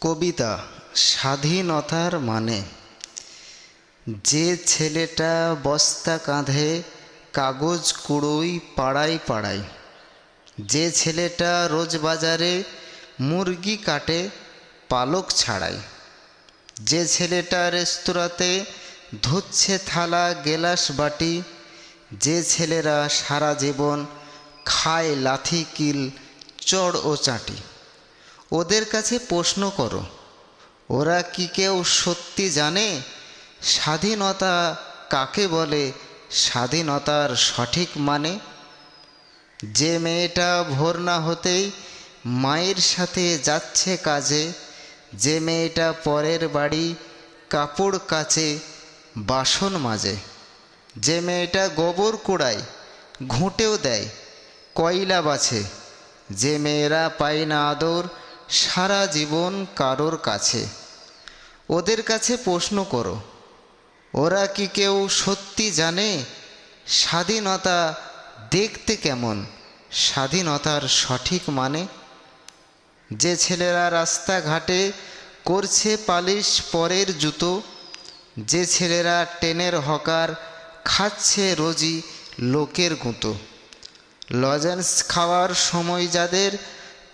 কবিতা স্বাধীনতার মানে। যে ছেলেটা বস্তা কাঁধে কাগজ কুড়োই পাড়ায় পাড়ায়। যে ছেলেটা রোজ বাজারে মুরগি কাটে, পালক ছাড়ায়। যে ছেলেটা রেস্তোরাঁতে ধুচ্ছে থালা, গেলাস বাটি। যে ছেলেরা সারা জীবন খায় লাথি, কিল, চড় ও চাটি। ওদের কাছে প্রশ্ন করো। ওরা কি কেউ সত্যি জানে? স্বাধীনতা কাকে বলে? স্বাধীনতার সঠিক মানে? যে মেয়েটা ভোর না হতেই মায়ের সাথে যাচ্ছে কাজে, যে মেয়েটা পরের বাড়ি কাপড় কাচে, বাসন মাজে, যে মেয়েটা গোবর কুড়ায়, ঘুঁটেও দেয়, কয়লা বাছে, যে মেয়েরা পায় না আদর সারা জীবন কারোর কাছে। ওদের কাছে প্রশ্ন করো, ওরা কি কেউ সত্যি জানে স্বাধীনতা দেখতে কেমন, স্বাধীনতার সঠিক মানে? যে ছেলেরা রাস্তাঘাটে করছে পালিশ পরের জুতো, যে ছেলেরা টেনের হকার খাচ্ছে রোজি লোকের গুঁতো। লজেন্স খাওয়ার সময় যাদের